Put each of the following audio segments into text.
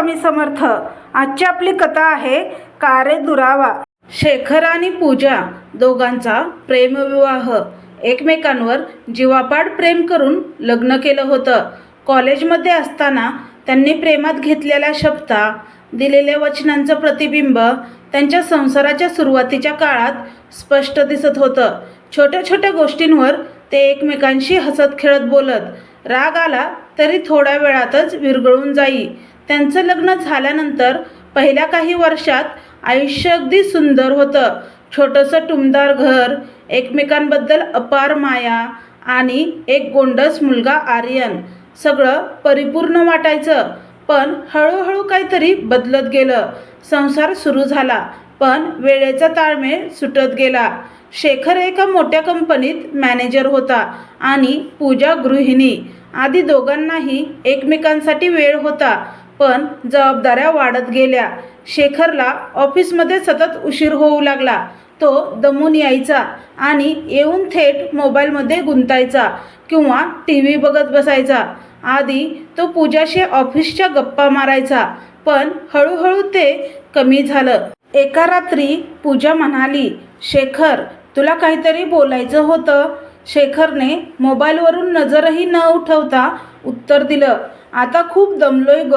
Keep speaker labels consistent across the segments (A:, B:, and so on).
A: स्वामी समर्थ. आजची आपली कथा आहे कारे दुरावा. शेखर आणि पूजा दोघांचा प्रेमविवाह. एकमेकांवर जीवापाड प्रेम करून लग्न केलं होतं. कॉलेजमध्ये असताना त्यांनी प्रेमात घेतलेल्या शब्दा दिलेल्या वचनांचं प्रतिबिंब त्यांच्या संसाराच्या सुरुवातीच्या काळात स्पष्ट दिसत होतं. छोट्या छोट्या गोष्टींवर ते एकमेकांशी हसत खेळत बोलत. राग आला तरी थोड्या वेळातच विरघळून जाई. त्यांचं लग्न झाल्यानंतर पहिल्या काही वर्षात आयुष्य अगदी सुंदर होतं. छोटंसं टुमदार घर एकमेकांबद्दल अपार माया आणि एक गोंडस मुलगा आर्यन. सगळं परिपूर्ण वाटायचं पण हळूहळू काहीतरी बदलत गेलं. संसार सुरू झाला पण वेळेचा ताळमेळ सुटत गेला. शेखर एका मोठ्या कंपनीत मॅनेजर होता आणि पूजा गृहिणी. आधी दोघांनाही एकमेकांसाठी वेळ होता पण जबाबदाऱ्या वाढत गेल्या. शेखरला ऑफिसमध्ये सतत उशीर होऊ लागला. तो दमून यायचा आणि येऊन थेट मोबाईलमध्ये गुंतायचा किंवा टी व्ही बघत बसायचा. आधी तो पूजाशी ऑफिसच्या गप्पा मारायचा पण हळूहळू ते कमी झालं. एका रात्री पूजा म्हणाली शेखर तुला काहीतरी बोलायचं होतं? शेखरने मोबाईलवरून नजरही न उठवता उत्तर दिलं आता खूप दमलोय ग.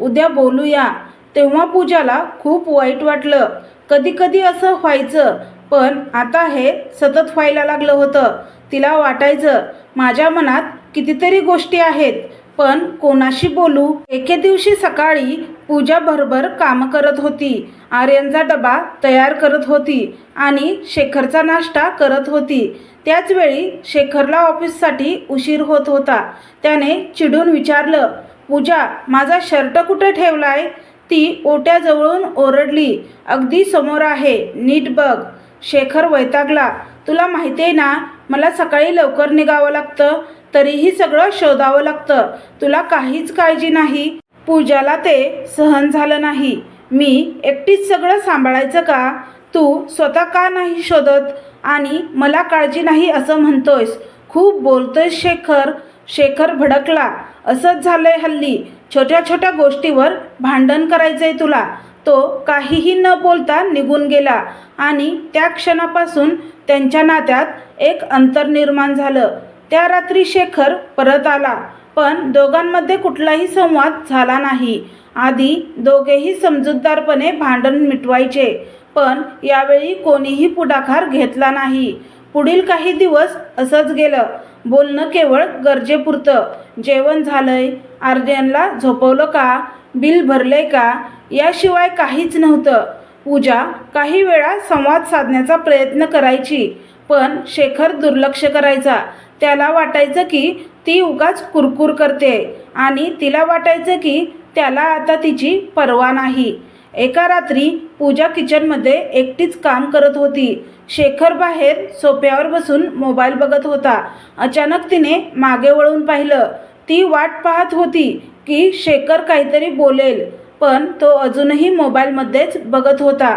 A: उद्या बोलूया. तेव्हा पूजाला खूप वाईट वाटलं. कधी कधी असं व्हायचं पण आता हे सतत व्हायला लागलं होतं. तिला वाटायचं माझ्या मनात कितीतरी गोष्टी आहेत पण कोणाशी बोलू? एके दिवशी सकाळी पूजा भरभर काम करत होती. आर्यनचा डबा तयार करत होती आणि शेखरचा नाश्ता करत होती. त्याचवेळी शेखरला ऑफिससाठी उशीर होत होता. त्याने चिडून विचारलं पूजा माझा शर्ट कुठे ठेवलाय? ती ओट्याजवळून ओरडली. अगदी समोर आहे. नीट बघ. शेखर वैतागला. तुला माहिती आहे ना मला सकाळी लवकर निघावं लागतं तरीही सगळं शोधावं लागतं. तुला काहीच काळजी नाही. पूजाला ते सहन झालं नाही. मी एकटीच सगळं सांभाळायचं का? तू स्वतः का नाही शोधत? आणि मला काळजी नाही असं म्हणतोयस. खूप बोलतोय शेखर. शेखर भडकला. असंच झालंय हल्ली. छोट्या छोट्या गोष्टीवर भांडण करायचंय तुला. तो काहीही न बोलता निघून गेला आणि त्या क्षणापासून त्यांच्या नात्यात एक अंतर निर्माण झालं. त्या रात्री शेखर परत आला पण दोघांमध्ये कुठलाही संवाद झाला नाही. आधी दोघेही समजूतदारपणे भांडण मिटवायचे पण यावेळी कोणीही पुढाकार घेतला नाही. पुढील काही दिवस असंच गेलं. बोलणं केवळ गरजेपुरतं. जेवण झालंय. आर्यनला झोपवलं का? बिल भरले का? याशिवाय काहीच नव्हतं. पूजा काही वेळा संवाद साधण्याचा प्रयत्न करायची पण शेखर दुर्लक्ष करायचा. त्याला वाटायचं की ती उगाच कुरकुर करते आणि तिला वाटायचं की त्याला आता तिची पर्वा नाही. एका रात्री पूजा किचनमध्ये एकटीच काम करत होती. शेखर बाहेर सोप्यावर बसून मोबाईल बघत होता. अचानक तिने मागे वळून पाहिलं. ती वाट पाहत होती की शेखर काहीतरी बोलेल पण तो अजूनही मोबाईलमध्येच बघत होता.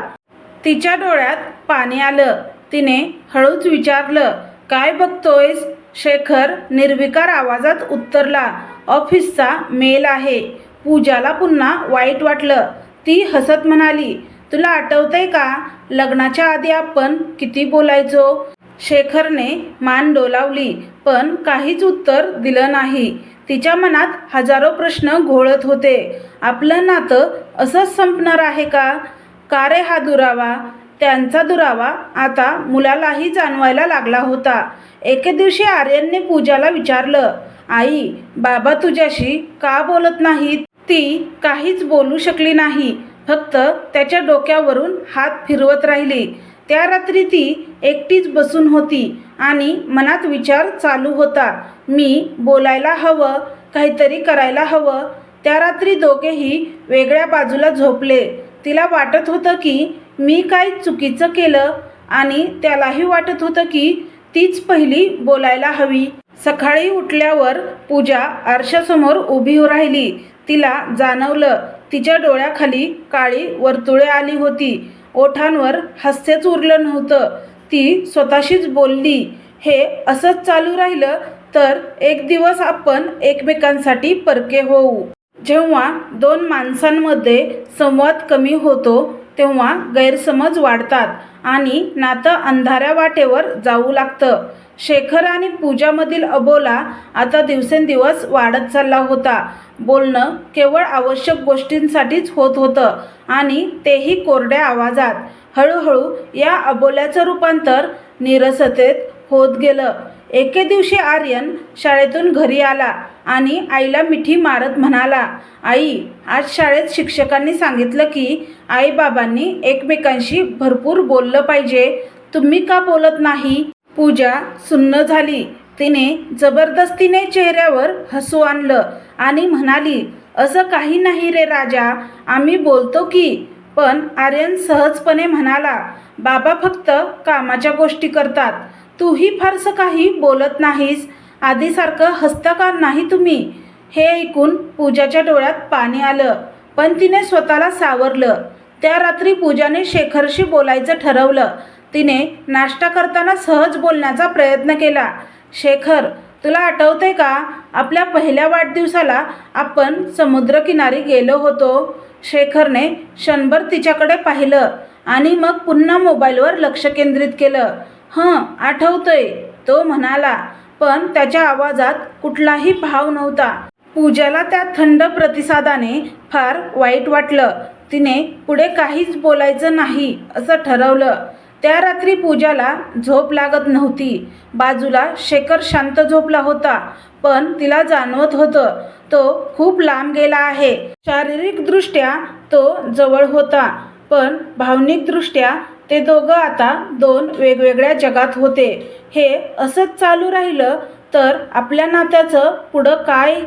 A: तिच्या डोळ्यात पाणी आलं. तिने हळूच विचारलं काय बघतोयस? शेखर निर्विकार आवाजात उत्तरला ऑफिसचा मेल आहे. पूजाला पुन्हा वाईट वाटलं. ती हसत म्हणाली तुला आठवतंय का? लग्नाच्या आधी आपण किती बोलायचो? शेखरने मान डोलावली पण काहीच उत्तर दिलं नाही. तिच्या मनात हजारो प्रश्न घोळत होते. आपलं नातं असंच संपणार आहे का? का रे हा दुरावा? त्यांचा दुरावा आता मुलालाही जाणवायला लागला होता. एके दिवशी आर्यनने पूजाला विचारलं आई बाबा तुझ्याशी का बोलत नाहीत? ती काहीच बोलू शकली नाही. फक्त त्याच्या डोक्यावरून हात फिरवत राहिली. त्या रात्री ती एकटीच बसून होती आणि मनात विचार चालू होता. मी बोलायला हवं काहीतरी करायला हवं. त्या रात्री दोघेही वेगळ्या बाजूला झोपले. तिला वाटत होतं की मी काय चुकीचं केलं आणि त्यालाही वाटत होतं की तीच पहिली बोलायला हवी. सकाळी उठल्यावर पूजा आरशासमोर उभी राहिली. तिला जाणवलं. तिच्या डोळ्याखाली काळी वर्तुळे आली होती. ओठांवर हास्यच उरलं नव्हतं. ती स्वतःशीच बोलली हे असंच चालू राहिलं तर एक दिवस आपण एकमेकांसाठी परके होऊ. जेव्हा दोन माणसांमध्ये संवाद कमी होतो तेव्हा गैरसमज वाढतात आणि नातं अंधाऱ्या वाटेवर जाऊ लागतं. शेखर आणि पूजामधील अबोला आता दिवसेंदिवस वाढत चालला होता. बोलणं केवळ आवश्यक गोष्टींसाठीच होत होतं आणि तेही कोरड्या आवाजात. हळूहळू या अबोल्याचं रूपांतर निरसतेत होत गेलं. एके दिवशी आर्यन शाळेतून घरी आला आणि आईला मिठी मारत म्हणाला आई आज शाळेत शिक्षकांनी सांगितलं की आईबाबांनी एकमेकांशी भरपूर बोललं पाहिजे. तुम्ही का बोलत नाही? पूजा सुन्न झाली. तिने जबरदस्तीने चेहऱ्यावर हसू आणलं आणि म्हणाली असं काही नाही रे राजा आम्ही बोलतो की. पण आर्यन सहजपणे म्हणाला बाबा फक्त कामाच्या गोष्टी करतात. तूही फारसं काही बोलत नाहीस. आधीसारखं हसता का नाही तुम्ही? हे ऐकून पूजाच्या डोळ्यात पाणी आलं पण तिने स्वतःला सावरलं. त्या रात्री पूजाने शेखरशी बोलायचं ठरवलं. तिने नाश्ता करताना सहज बोलण्याचा प्रयत्न केला. शेखर तुला आठवते का? आपल्या पहिल्या वाढदिवसाला आपण समुद्रकिनारी गेलो होतो. शेखरने क्षणभर तिच्याकडे पाहिलं आणि मग पुन्हा मोबाईलवर लक्ष केंद्रित केलं. हं आठवतंय तो म्हणाला पण त्याच्या आवाजात कुठलाही भाव नव्हता. पूजाला त्या थंड प्रतिसादाने फार वाईट वाटलं. तिने पुढे काहीच बोलायचं नाही असं ठरवलं. त्या रात्री पूजाला झोप लागत नव्हती. बाजूला शेखर शांत झोपला होता पण तिला जाणवत होतं तो खूप लांब गेला आहे. शारीरिकदृष्ट्या तो जवळ होता पण भावनिकदृष्ट्या ते दोघं आता दोन वेगवेगळ्या जगात होते. हे असंच चालू राहिलं तर आपल्या नात्याचं पुढं काय?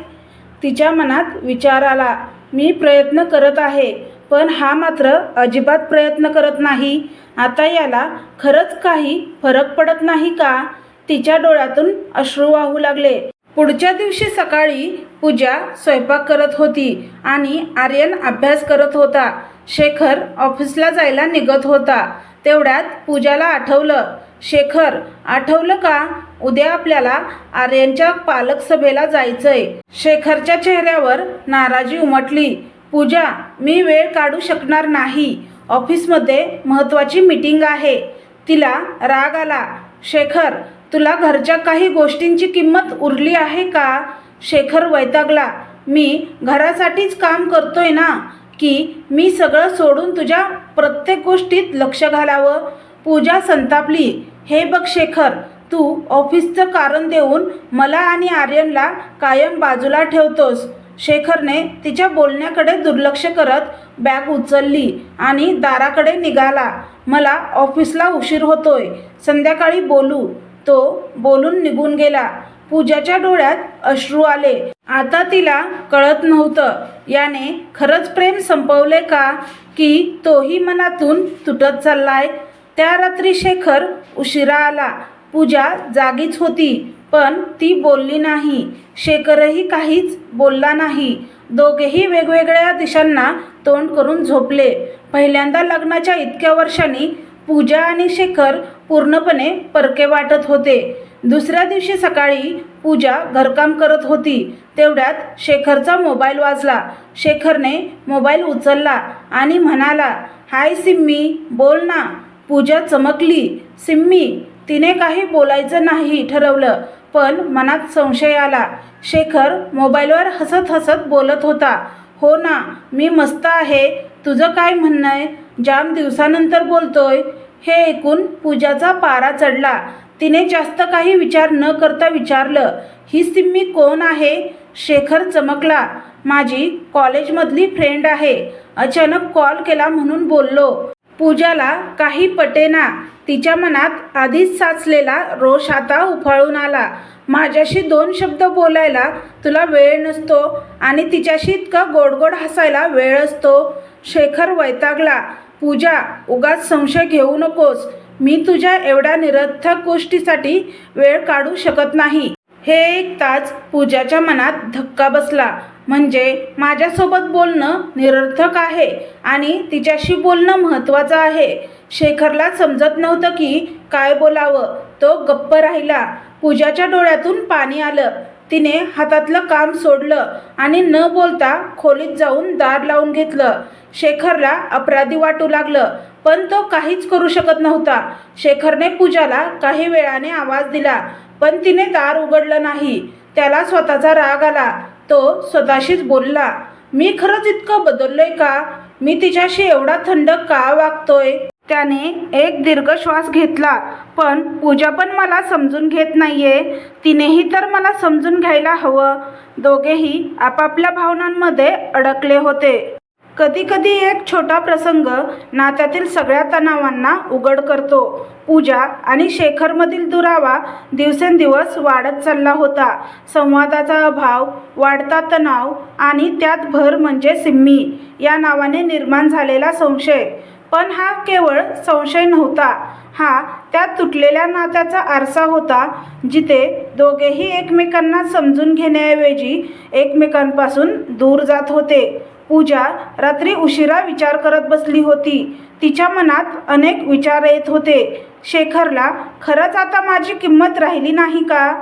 A: तिच्या मनात विचार आला मी प्रयत्न करत आहे पण हा मात्र अजिबात प्रयत्न करत नाही. आता याला खरंच काही फरक पडत नाही का? तिच्या डोळ्यातून अश्रू वाहू लागले. पुढच्या दिवशी सकाळी पूजा स्वयंपाक करत होती आणि आर्यन अभ्यास करत होता. शेखर ऑफिसला जायला निघत होता. तेवढ्यात पूजाला आठवलं. शेखर आठवलं का? उद्या आपल्याला आर्यनच्या पालक सभेला जायचंय. शेखरच्या चेहऱ्यावर नाराजी उमटली. पूजा मी वेळ काढू शकणार नाही. ऑफिसमध्ये महत्त्वाची मीटिंग आहे. तिला राग आला. शेखर तुला घरच्या काही गोष्टींची किंमत उरली आहे का? शेखर वैतागला. मी घरासाठीच काम करतोय ना? की मी सगळं सोडून तुझ्या प्रत्येक गोष्टीत लक्ष घालावं? पूजा संतापली. हे बघ शेखर तू ऑफिसचं कारण देऊन मला आणि आर्यनला कायम बाजूला ठेवतोस. शेखरने तिच्या बोलण्याकडे दुर्लक्ष करत बॅग उचलली आणि दाराकडे निघाला. मला ऑफिसला उशीर होतोय. संध्याकाळी बोलू. तो बोलून निघून गेला. पूजाच्या डोळ्यात अश्रू आले. आता तिला कळत नव्हतं. याने खरंच प्रेम संपवले का? की तोही मनातून तुटत चाललाय? त्या रात्री शेखर उशिरा आला. पूजा जागीच होती. पण ती बोलली नाही. शेखरही काहीच बोलला नाही. दोघेही वेगवेगळ्या दिशांना तोंड करून झोपले. पहिल्यांदा लग्नाच्या इतक्या वर्षांनी पूजा आणि शेखर पूर्णपणे परके वाटत होते. दुसऱ्या दिवशी सकाळी पूजा घरकाम करत होती. तेवढ्यात शेखरचा मोबाईल वाजला. शेखरने मोबाईल उचलला आणि म्हणाला हाय सिम्मी बोल ना. पूजा चमकली. सिम्मी तिने काही बोलायचं नाही ठरवलं. पण मनात संशय आला. शेखर मोबाईलवर हसत हसत बोलत होता हो ना मी मस्त आहे. तुझं काय म्हणणं आहे? जाम दिवसानंतर बोलतोय. हे ऐकून पूजाचा पारा चढला. तिने जास्त काही विचार न करता विचारलं ही सिम्मी कोण आहे? शेखर चमकला माझी कॉलेजमधली फ्रेंड आहे. अचानक कॉल केला म्हणून बोललो. पूजाला काही पटेना तिच्या मनात आधीच साचलेला रोष आता उफाळून आला. माझ्याशी दोन शब्द बोलायला तुला वेळ नसतो आणि तिच्याशी इतका गोड गोड हसायला वेळ असतो. शेखर वैतागला. पूजा उगाच संशय घेऊ नकोस. मी तुझ्या एवढ्या निरर्थक गोष्टीसाठी वेळ काढू शकत नाही. हे ऐकताच पूजाच्या मनात धक्का बसला. म्हणजे माझ्यासोबत बोलणं निरर्थक आहे आणि तिच्याशी बोलणं महत्त्वाचं आहे. शेखरला समजत नव्हतं की काय बोलावं. तो गप्प राहिला. पूजाच्या डोळ्यातून पाणी आलं. तिने हातातलं काम सोडलं आणि न बोलता खोलीत जाऊन दार लावून घेतलं. शेखरला अपराधी वाटू लागलं पण तो काहीच करू शकत नव्हता. शेखरने पूजाला काही वेळाने आवाज दिला. पण तिने दार उघडलं नाही. त्याला स्वतःचा राग आला. तो स्वतःशीच बोलला मी खरंच इतकं बदललोय का? मी तिच्याशी एवढा थंड का वागतोय? त्याने एक दीर्घ श्वास घेतला पण पूजा पण मला समजून घेत नाहीये. तिनेही तर मला समजून घ्यायला हवं. दोघेही आपापल्या भावनांमध्ये अडकले होते. कधी कधी एक छोटा प्रसंग नात्यातील सगळ्या तणावांना उघड करतो. पूजा आणि शेखरमधील दुरावा दिवसेंदिवस वाढत चालला होता. संवादाचा अभाव वाढता तणाव आणि त्यात भर म्हणजे सिम्मी या नावाने निर्माण झालेला संशय. पण हा केवळ संशय नव्हता. हा त्या तुटलेल्या नात्याचा आरसा होता जिथे दोघेही एकमेकांना समजून घेण्याऐवजी एकमेकांपासून दूर जात होते. पूजा रात्री उशिरा विचार करत बसली होती. तिच्या मनात अनेक विचार येत होते. शेखरला खरंच आता माझी किंमत राहिली नाही का?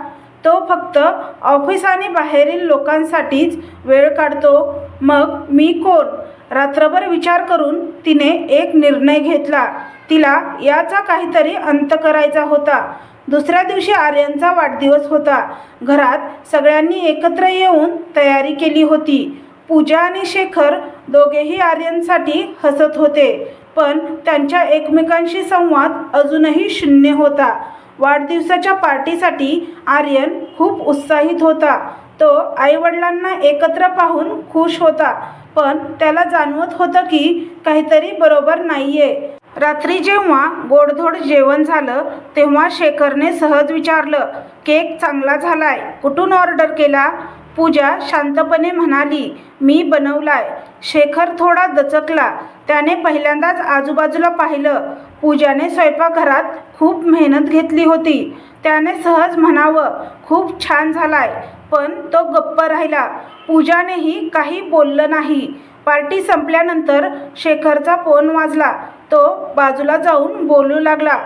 A: तो फक्त ऑफिस आणि बाहेरील लोकांसाठीच वेळ काढतो. मग मी कोण? रात्रभर विचार करून तिने एक निर्णय घेतला. तिला याचा काहीतरी अंत करायचा होता. दुसऱ्या दिवशी आर्यनचा वाढदिवस होता. घरात सगळ्यांनी एकत्र येऊन तयारी केली होती. पूजा आणि शेखर दोघेही आर्यनसाठी हसत होते. पण त्यांच्या एकमेकांशी संवाद अजूनही शून्य होता. वाढदिवसाच्या पार्टीसाठी आर्यन खूप उत्साहित होता. तो आईवडिलांना एकत्र पाहून खुश होता. पण त्याला जाणवत होतं की काहीतरी बरोबर नाहीये. रात्री जेव्हा गोडधोड जेवण झालं तेव्हा शेखरने सहज विचारलं केक चांगला झालाय. कुठून ऑर्डर केला? पूजा शांतपणे म्हणाली मी बनवलाय. शेखर थोडा दचकला. त्याने पहिल्यांदाच आजूबाजूला पाहिलं. पूजाने स्वयंपाकघरात खूप मेहनत घेतली होती. त्याने सहज म्हणावं खूप छान झालाय. पण तो गप्प राहिला. पूजानेही काही बोललं नाही. पार्टी संपल्यानंतर शेखरचा फोन वाजला. तो बाजूला जाऊन बोलू लागला.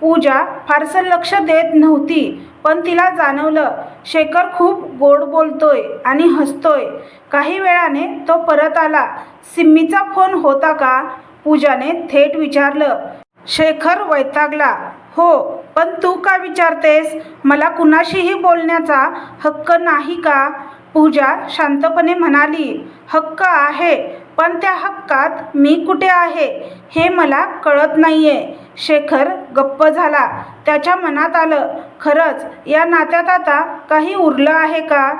A: पूजा फारसं लक्ष देत नव्हती पण तिला जाणवलं शेखर खूप गोड बोलतोय आणि हसतोय. काही वेळाने तो परत आला. सिम्मीचा फोन होता का? पूजाने थेट विचारलं. शेखर वैतागला. हो पण तू का विचारतेस? मला कुणाशीही बोलण्याचा हक्क नाही का? पूजा शांतपणे म्हणाली. हक्क आहे. पण त्या हक्कात मी कुठे आहे हे मला कळत नाहीये. शेखर गप्प झाला. त्याच्या मनात आलं खरंच या नात्यात आता काही उरलं आहे का?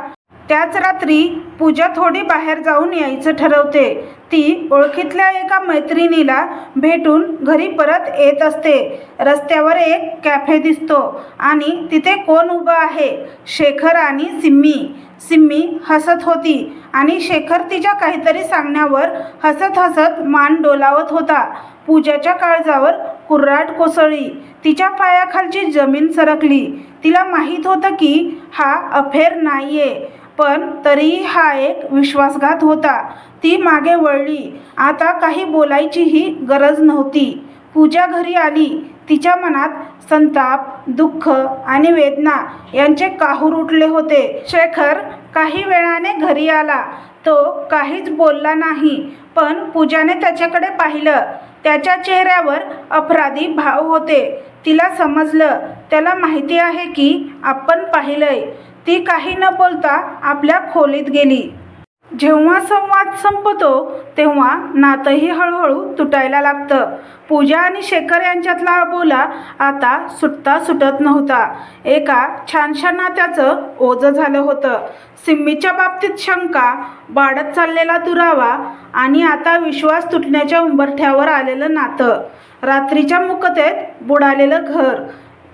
A: त्याच रात्री पूजा थोडी बाहेर जाऊन यायचं ठरवते. ती ओळखीतल्या एका मैत्रिणीला भेटून घरी परत येत असते. रस्त्यावर एक कॅफे दिसतो आणि तिथे कोण उभं आहे? शेखर आणि सिम्मी. सिम्मी हसत होती आणि शेखर तिच्या काहीतरी सांगण्यावर हसत हसत मान डोलावत होता. पूजाच्या काळजावर कुर्राट कोसळली. तिच्या पायाखालची जमीन सरकली. तिला माहीत होतं की हा अफेर नाहीये पण तरीही हा एक विश्वासघात होता. ती मागे वळली. आता काही बोलायचीही गरज नव्हती. पूजा घरी आली. तिच्या मनात संताप दुःख आणि वेदना यांचे काहूर उठले होते. शेखर काही वेळाने घरी आला. तो काहीच बोलला नाही पण पूजाने त्याच्याकडे पाहिलं. त्याच्या चेहऱ्यावर अपराधी भाव होते. तिला समजलं त्याला माहिती आहे की आपण पाहिलंय. ती काही न बोलता आपल्या खोलीत गेली. जेव्हा संवाद संपतो तेव्हा नातंही हळूहळू तुटायला लागतं. पूजा आणि शेखर यांच्यातला बोला आता सुटता सुटत नव्हता. एका छानशा नात्याचं ओझं झालं होतं. सिम्मीच्या बाबतीत शंका वाढत चाललेला दुरावा आणि आता विश्वास तुटण्याच्या उंबरठ्यावर आलेलं नातं. रात्रीच्या मुकतेत बुडालेलं घर.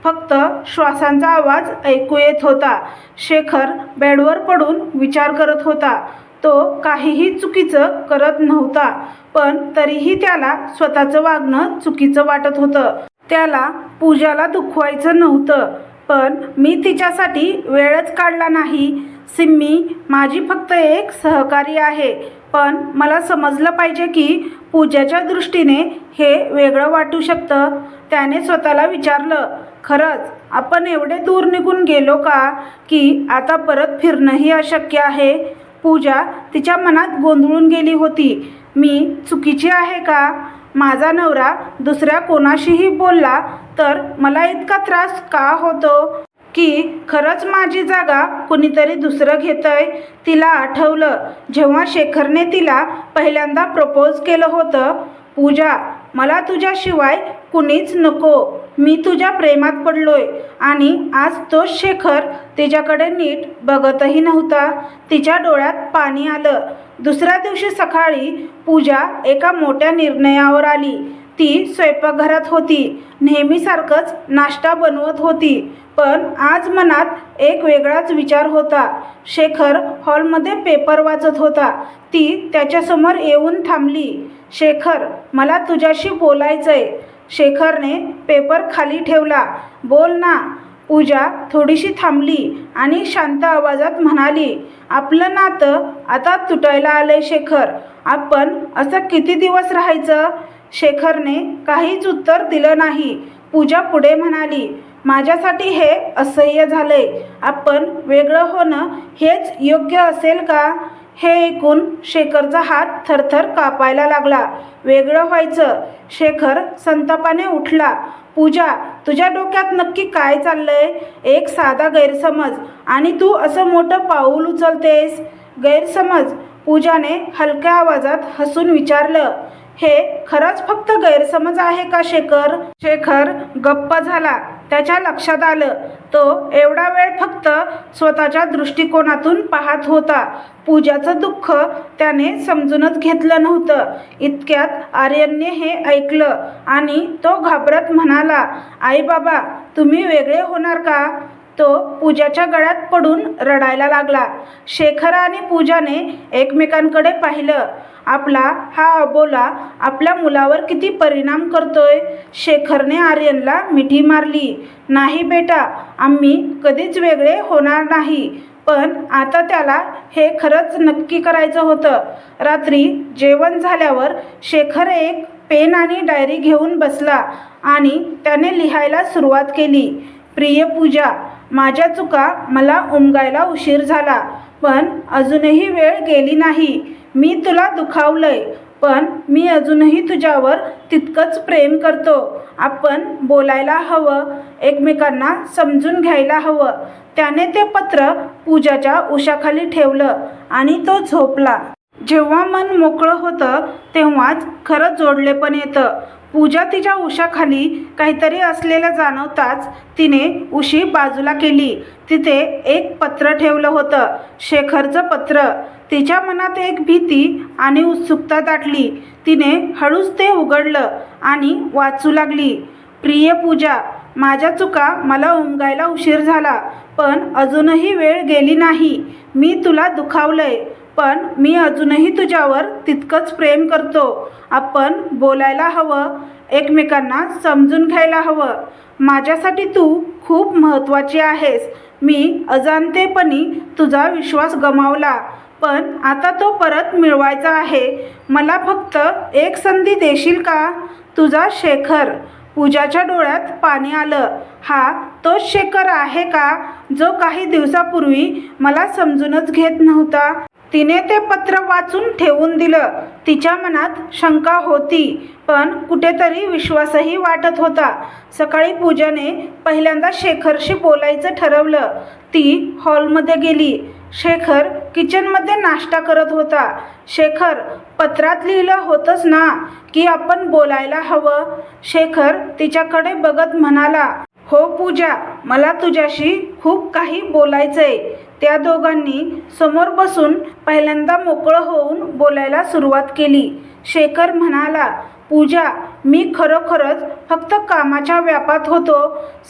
A: फक्त श्वासांचा आवाज ऐकू येत होता. शेखर बेडवर पडून विचार करत होता. तो काहीही चुकीचं करत नव्हता पण तरीही त्याला स्वतःचं वागणं चुकीचं वाटत होतं. त्याला पूजाला दुखवायचं नव्हतं पण मी तिच्यासाठी वेळच काढला नाही. सिम्मी माझी फक्त एक सहकारी आहे पण मला समजलं पाहिजे की पूजाच्या दृष्टीने हे वेगळं वाटू शकतं. त्याने स्वतःला विचारलं खरंच आपण एवढे दूर निघून गेलो का? की आता परत फिरणंही अशक्य आहे? पूजा तिच्या मनात गोंधळून गेली होती. मी चुकीची आहे का? माझा नवरा दुसऱ्या कोणाशीही बोलला तर मला इतका त्रास का होतो? की खरंच माझी जागा कुणीतरी दुसरं घेतंय? तिला आठवलं. जेव्हा शेखरने तिला पहिल्यांदा प्रपोज केलं होतं पूजा मला तुझ्याशिवाय कुणीच नको. मी तुझ्या प्रेमात पडलोय आणि आज तोच शेखर तिच्याकडे नीट बघतही नव्हता. तिच्या डोळ्यात पाणी आलं. दुसऱ्या दिवशी सकाळी पूजा एका मोठ्या निर्णयावर आली. ती स्वयंपाकघरात होती. नेहमीसारखंच नाश्ता बनवत होती. पण आज मनात एक वेगळाच विचार होता. शेखर हॉलमध्ये पेपर वाचत होता. ती त्याच्यासमोर येऊन थांबली. शेखर मला तुझ्याशी बोलायचं आहे शेखरने पेपर खाली ठेवला. बोल ना. पूजा थोडीशी थांबली आणि शांत आवाजात म्हणाली आपलं नातं आता तुटायला आलंय शेखर. आपण असं किती दिवस राहायचं? शेखरने काहीच उत्तर दिलं नाही. पूजा पुढे म्हणाली माझ्यासाठी हे असह्य झालंय. आपण वेगळं होणं हेच योग्य असेल का? हे ऐकून शेखरचा हात थरथर कापायला लागला. वेगळं व्हायचं. शेखर संतापाने उठला. पूजा तुझ्या डोक्यात नक्की काय चाललंय? एक साधा गैरसमज. आणि तू असं मोठं पाऊल उचलतेस? गैरसमज. पूजाने हलक्या आवाजात हसून विचारलं. हे खरंच फक्त गैरसमज आहे का शेखर? शेखर गप्प झाला. त्याच्या लक्षात आलं. तो एवढा वेळ फक्त स्वतःच्या दृष्टिकोनातून पाहत होता. पूजाचं दुःख त्याने समजूनच घेतलं नव्हतं. इतक्यात आर्यनने हे ऐकलं आणि तो घाबरत म्हणाला आई बाबा तुम्ही वेगळे होणार का? तो पूजाच्या गळ्यात पडून रडायला लागला. शेखर आणि पूजाने एकमेकांकडे पाहिलं. आपला हा अबोला आपल्या मुलावर किती परिणाम करतोय? शेखरने आर्यनला मिठी मारली. नाही बेटा आम्ही कधीच वेगळे होणार नाही. पण आता त्याला हे खरंच नक्की करायचं होतं. रात्री जेवण झाल्यावर शेखर एक पेन आणि डायरी घेऊन बसला आणि त्याने लिहायला सुरुवात केली. प्रिय पूजा माझ्या चुका मला उमगायला उशीर झाला पण अजूनही वेळ गेली नाही. मी तुला दुखावलंय पण मी अजूनही तुझ्यावर तितकंच प्रेम करतो. आपण बोलायला हवं एकमेकांना समजून घ्यायला हवं. त्याने ते पत्र पूजाच्या उशाखाली ठेवलं आणि तो झोपला. जेव्हा मन मोकळं होतं तेव्हाच खरं जोडले पण येतं. पूजा तिच्या उशाखाली काहीतरी असलेलं जाणवताच तिने उशी बाजूला केली. तिथे एक पत्र ठेवलं होतं शेखरचं पत्र. तिच्या मनात एक भीती आणि उत्सुकता दाटली. तिने हळूच ते उघडलं आणि वाचू लागली. प्रिय पूजा माझ्या चुका मला उमगायला उशीर झाला पण अजूनही वेळ गेली नाही. मी तुला दुखावलंय पण मी अजूनही तुझ्यावर तितकंच प्रेम करतो. आपण बोलायला हवं एकमेकांना समजून घ्यायला हवं. माझ्यासाठी तू खूप महत्त्वाची आहेस. मी अजाणतेपणी तुझा विश्वास गमावला. पण आता तो परत मिळवायचा आहे. मला फक्त एक संधी देशील का? तुझा शेखर. पूजाच्या डोळ्यात पाणी आलं. हा तोच शेखर आहे का? जो काही दिवसापूर्वी मला समजूनच घेत नव्हता. तिने ते पत्र वाचून ठेवून दिलं. तिच्या मनात शंका होती पण कुठेतरी विश्वासही वाटत होता. सकाळी पूजाने पहिल्यांदा शेखरशी बोलायचं ठरवलं. ती हॉलमध्ये गेली. शेखर किचनमध्ये नाश्ता करत होता. शेखर पत्रात लिहिलं होतंच ना की आपण बोलायला हवं. शेखर तिच्याकडे बघत म्हणाला हो पूजा मला तुझ्याशी खूप काही बोलायचंय. त्या दोघांनी समोर बसून पहिल्यांदा मोकळं होऊन बोलायला सुरुवात केली. शेखर म्हणाला पूजा मी खरोखरच फक्त कामाच्या व्यापात होतो.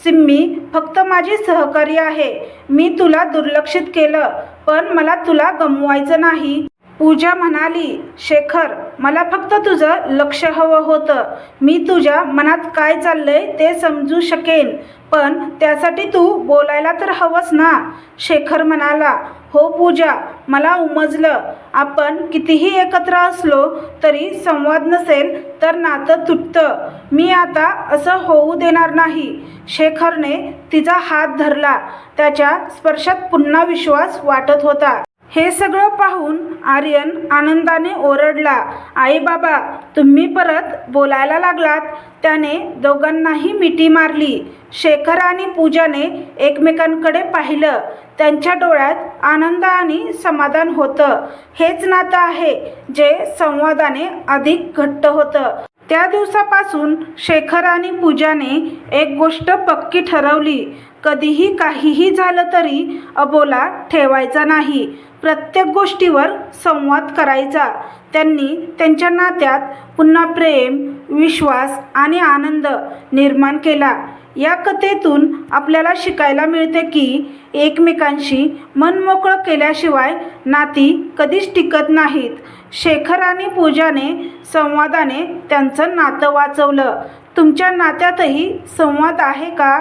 A: सिम्मी फक्त माझी सहकारी आहे. मी तुला दुर्लक्षित केलं पण मला तुला गमवायचं नाही. पूजा म्हणाली शेखर मला फक्त तुझं लक्ष हवं होतं. मी तुझ्या मनात काय चाललंय ते समजू शकेन पण त्यासाठी तू बोलायला तर हवंस ना. शेखर म्हणाला हो पूजा मला उमजलं. आपण कितीही एकत्र असलो तरी संवाद नसेल तर नातं तुटतं. मी आता असं होऊ देणार नाही. शेखरने तिचा हात धरला. त्याच्या स्पर्शात पुन्हा विश्वास वाटत होता. हे सगळं पाहून आर्यन आनंदाने ओरडला आई बाबा तुम्ही परत बोलायला लागलात. त्याने दोघांनाही मिठी मारली. शेखर आणि पूजाने एकमेकांकडे पाहिलं. त्यांच्या डोळ्यात आनंद आणि समाधान होतं. हेच नातं आहे जे संवादाने अधिक घट्ट होतं. त्या दिवसापासून शेखर आणि पूजाने एक गोष्ट पक्की ठरवली. कधीही काहीही झालं तरी अबोला ठेवायचा नाही. प्रत्येक गोष्टीवर संवाद करायचा. त्यांनी त्यांच्या नात्यात पुन्हा प्रेम विश्वास आणि आनंद निर्माण केला. या कथेतून आपल्याला शिकायला मिळते की एकमेकांशी मनमोकळं केल्याशिवाय नाती कधीच टिकत नाहीत. शेखर आणि पूजाने संवादाने त्यांचं नातं वाचवलं. तुमच्या नात्यातही संवाद आहे का?